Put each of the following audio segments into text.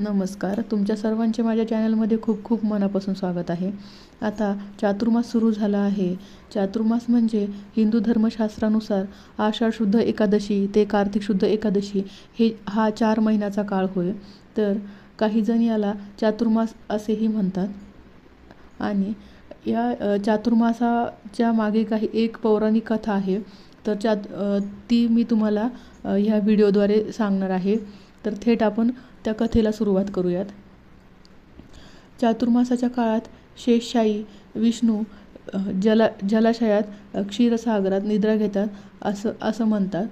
नमस्कार. तुमच्या सर्वांचे माझ्या चॅनलमध्ये खूप खूप मनापासून स्वागत आहे. आता चातुर्मास सुरू झाला आहे. चातुर्मास म्हणजे हिंदू धर्मशास्त्रानुसार आषाढ शुद्ध एकादशी ते कार्तिक शुद्ध एकादशी हे हा चार महिन्याचा काळ होय. तर काही जण याला चातुर्मास असेही म्हणतात. आणि या चातुर्मासाच्या मागे काही एक पौराणिक कथा आहे. तर चात ती मी तुम्हाला ह्या व्हिडिओद्वारे सांगणार आहे. तर थेट आपण त्या कथेला सुरुवात करूयात. चातुर्मासाच्या काळात शेषशाही विष्णू जला जलाशयात क्षीरसागरात निद्रा घेतात असं असं म्हणतात.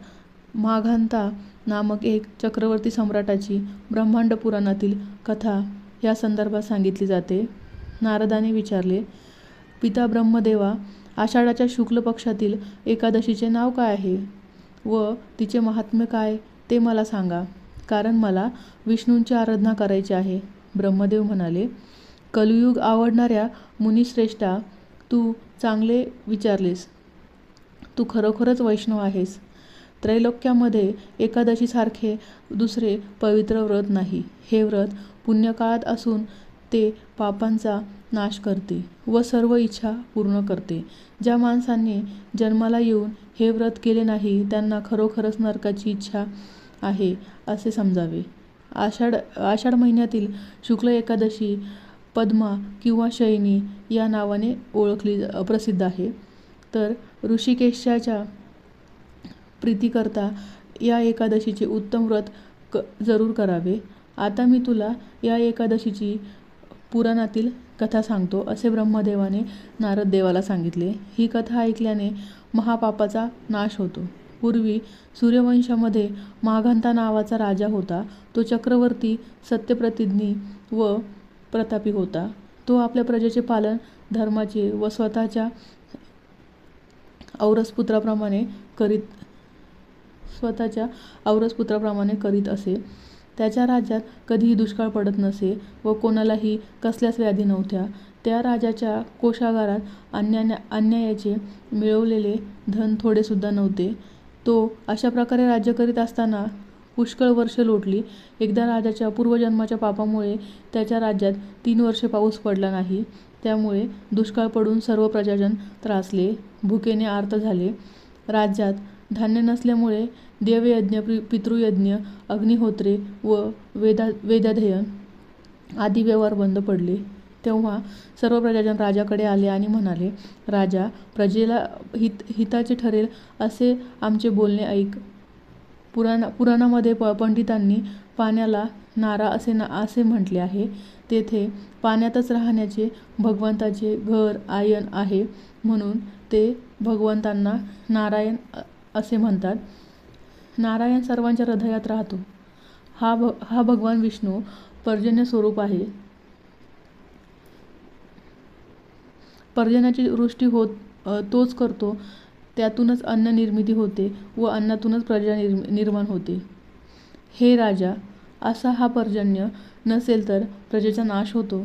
माघांता नामक एक चक्रवर्ती सम्राटाची ब्रह्मांड पुराणातील कथा या संदर्भात सांगितली जाते. नारदाने विचारले पिता ब्रह्मदेवा आषाढाच्या शुक्ल पक्षातील एकादशीचे नाव काय आहे? व तिचे महात्म्य काय ते मला सांगा. कारण मला विष्णूंची आराधना करायची आहे. ब्रह्मदेव म्हणाले कलियुग आवडणाऱ्या मुनिश्रेष्ठा तू चांगले विचारलेस. तू खरोखरच वैष्णव आहेस. त्रैलोक्यामध्ये एकादशीसारखे दुसरे पवित्र व्रत नाही. हे व्रत पुण्यकाळात असून ते पापांचा नाश करते व सर्व इच्छा पूर्ण करते. ज्या माणसांनी जन्माला येऊन हे व्रत केले नाही त्यांना खरोखरच नरकाची इच्छा आहे असे समजावे. आषाढ आषाढ महिन्यातील शुक्ल एकादशी पद्मा किंवा शयनी या नावाने ओळखली प्रसिद्ध आहे. तर ऋषिकेशाच्या प्रीतीकरता या एकादशीचे उत्तम व्रत क जरूर करावे. आता मी तुला या एकादशीची पुराणातील कथा सांगतो असे ब्रह्मदेवाने नारद देवाला सांगितले. ही कथा ऐकल्याने महापापाचा नाश होतो. पूर्वी सूर्यवंशामध्ये माघांता नावाचा राजा होता. तो चक्रवर्ती सत्यप्रतिज्ञी व प्रतापी होता. तो आपल्या प्रजेचे पालन धर्माचे व स्वतःच्या औरसपुत्राप्रमाणे करीत स्वतःच्या औरसपुत्राप्रमाणे करीत असे. त्याच्या राज्यात कधीही दुष्काळ पडत नसे व कोणालाही कसल्याच व्याधी नव्हत्या. त्या राजाच्या कोषागारात अन्यान्या अन्यायाचे मिळवलेले धन थोडेसुद्धा नव्हते. तो अशा प्रकारे राज्य करीत असताना पुष्कळ वर्षे लोटली. एकदा राजाच्या पूर्वजन्माच्या पापामुळे त्याच्या राज्यात तीन वर्षे पाऊस पडला नाही. त्यामुळे दुष्काळ पडून सर्व प्रजाजन त्रासले. भुकेने आर्त झाले. राज्यात धान्य नसल्यामुळे देवयज्ञ पि पितृयज्ञ अग्निहोत्रे व वेदा वेदाध्ययन आदी व्यवहार बंद पडले. तेव्हा सर्व प्रजाजन राजाकडे आले आणि म्हणाले राजा प्रजेला हित हिताचे ठरेल असे आमचे बोलणे ऐक. पुराणा पुराणामध्ये प पंडितांनी पाण्याला नारा असे ना असे म्हटले आहे. तेथे पाण्यातच राहण्याचे भगवंताचे घर आयन आहे म्हणून ते भगवंतांना नारायण असे म्हणतात. नारायण सर्वांच्या हृदयात राहतो. हा भ हा भगवान विष्णू पर्जन्य स्वरूप आहे. पर्जन्याची वृष्टी होत तोच करतो त्यातूनच अन्न निर्मिती होते व अन्नातूनच प्रजा निर्म निर्माण होते. हे राजा असा हा पर्जन्य नसेल तर प्रजेचा नाश होतो.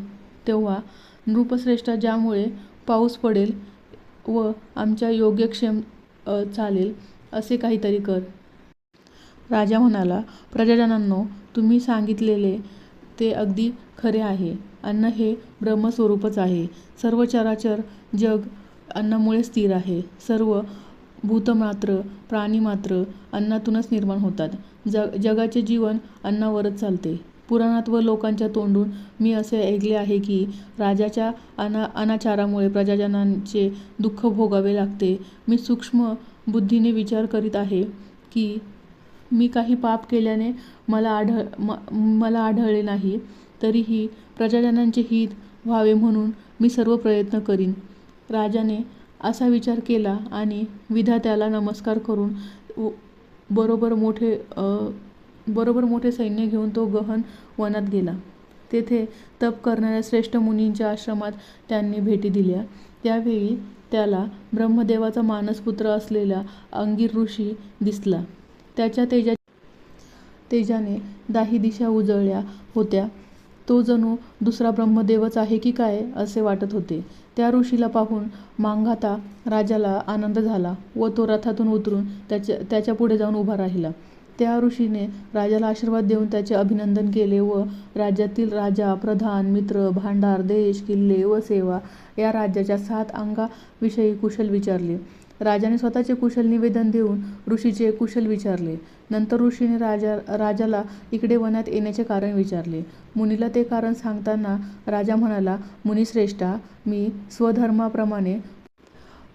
तेव्हा नृपश्रेष्ठा ज्यामुळे पाऊस पडेल व आमच्या योग्यक्षेम चालेल असे काहीतरी कर. राजा म्हणाला प्रजाजनांनो तुम्ही सांगितलेले ते अगदी खरे आहे. अन्न हे ब्रह्मस्वरूपच आहे. सर्व चराचर जग अन्नामुळे स्थिर आहे. सर्व भूतमात्र प्राणीमात्र अन्नातूनच निर्माण होतात. जग जगाचे जीवन अन्नावरच चालते. पुराणात व लोकांच्या तोंडून मी असे ऐकले आहे की राजाच्या अना अनाचारामुळे प्रजाजनांचे दुःख भोगावे लागते. मी सूक्ष्म बुद्धीने विचार करीत आहे की मी काही पाप केल्याने मला आढळ म मला आढळले नाही. तरीही प्रजाजनांचे हित व्हावे म्हणून मी सर्व प्रयत्न करीन. राजाने असा विचार केला आणि विधात्याला नमस्कार करून व- बरोबर मोठे बरोबर मोठे सैन्य घेऊन तो गहन वनात गेला. तेथे तप करणाऱ्या श्रेष्ठ मुनींच्या आश्रमात त्यांनी भेटी दिल्या. त्यावेळी त्याला ब्रह्मदेवाचा मानसपुत्र असलेला अंगीर ऋषी दिसला. त्याच्या तेजा तेजाने दाही दिशा उजळल्या होत्या. तो जणू दुसरा ब्रह्मदेवच आहे की काय असे वाटत होते. त्या ऋषीला पाहून मांगाता राजाला आनंद झाला व तो रथातून उतरून त्याच्या त्याच्या पुढे जाऊन उभा राहिला. त्या ऋषीने राजाला आशीर्वाद देऊन त्याचे अभिनंदन केले व राज्यातील राजा, प्रधान, मित्र, भांडार, देश, किल्ले व सेवा या राज्याच्या सात अंगाविषयी कुशल विचारले. राजाने स्वतःचे कुशल निवेदन देऊन ऋषीचे कुशल विचारले. नंतर ऋषीने राजा राजाला इकडे वनात येण्याचे कारण विचारले. मुनीला ते कारण सांगताना राजा म्हणाला, मुनीश्रेष्ठा, मी स्वधर्माप्रमाणे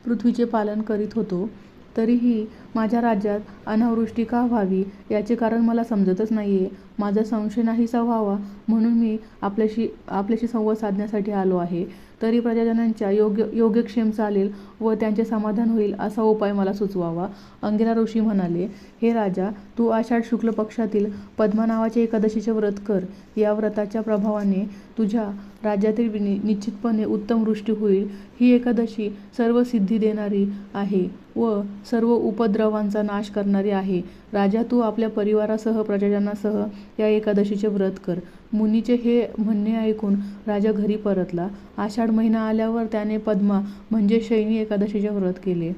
पृथ्वीचे पालन करीत होतो, तरीही माझ्या राज्यात अनावृष्टी का व्हावी याचे कारण मला समजतच नाही आहे माझा संशय नाहीसा व्हावा म्हणून मी आपल्याशी आपल्याशी संवाद साधण्यासाठी आलो आहे. तरी प्रजाजनांच्या योग्य योग्यक्षेम चालेल व त्यांचे समाधान होईल असा उपाय मला सुचवावा. अंगिरा ऋषी म्हणाले, हे राजा, तू आषाढ शुक्ल पक्षातील पद्मानावाच्या एकादशीचे व्रत कर. या व्रताच्या प्रभावाने तुझ्या राज्यातील निश्चितपणे उत्तम वृष्टी होईल. ही एकादशी सर्व सिद्धी देणारी आहे व सर्व उपद्रवांचा नाश करणारी आहे. राजा, तू आपल्या परिवारासह, प्रजाजनासह या एकादशीचे व्रत कर. मुनीचे हे म्हणणे ऐकून राजा घरी परतला. आषाढ महिना आल्यावर त्याने पद्मा म्हणजे शैनी एकादशीचे व्रत केले.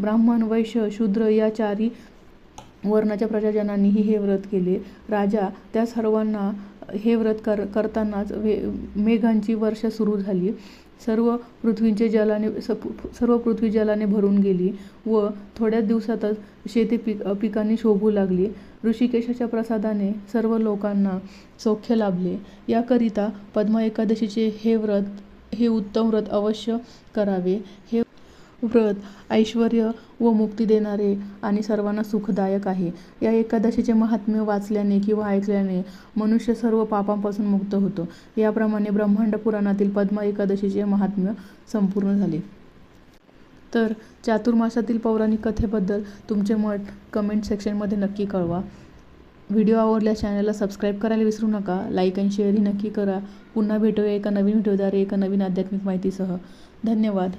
ब्राह्मण, वैश्य, शूद्र या चारी वर्णाच्या प्रजाजनांनीही हे व्रत केले. राजा त्या सर्वांना हे व्रत कर करतानाच वे मेघांची वर्षा सुरू झाली. सर्व पृथ्वीचे जलाने सर्व पृथ्वी जलाने भरून गेली व थोड्याच दिवसातच शेती पिक पिकांनी शोभू लागली. ऋषिकेशाच्या प्रसादाने सर्व लोकांना सौख्य लाभले. याकरिता पद्मा एकादशीचे हे उत्तम व्रत अवश्य करावे. हे व्रत ऐश्वर्य व मुक्ती देणारे आणि सर्वांना सुखदायक आहे. या एकादशीचे महात्म्य वाचल्याने किंवा ऐकल्याने मनुष्य सर्व पापांपासून मुक्त होतो. याप्रमाणे ब्रह्मांड पुराणातील पद्मा एकादशीचे महात्म्य संपूर्ण झाले. तर चातुर्मासातील पौराणिक कथेबद्दल तुमचे मत कमेंट सेक्शनमध्ये नक्की कळवा. व्हिडिओ आवडल्यास चॅनलला सबस्क्राईब करायला विसरू नका. लाईक आणि शेअरही नक्की करा. पुन्हा भेटूया एका नवीन व्हिडिओद्वारे एका नवीन आध्यात्मिक माहितीसह. धन्यवाद.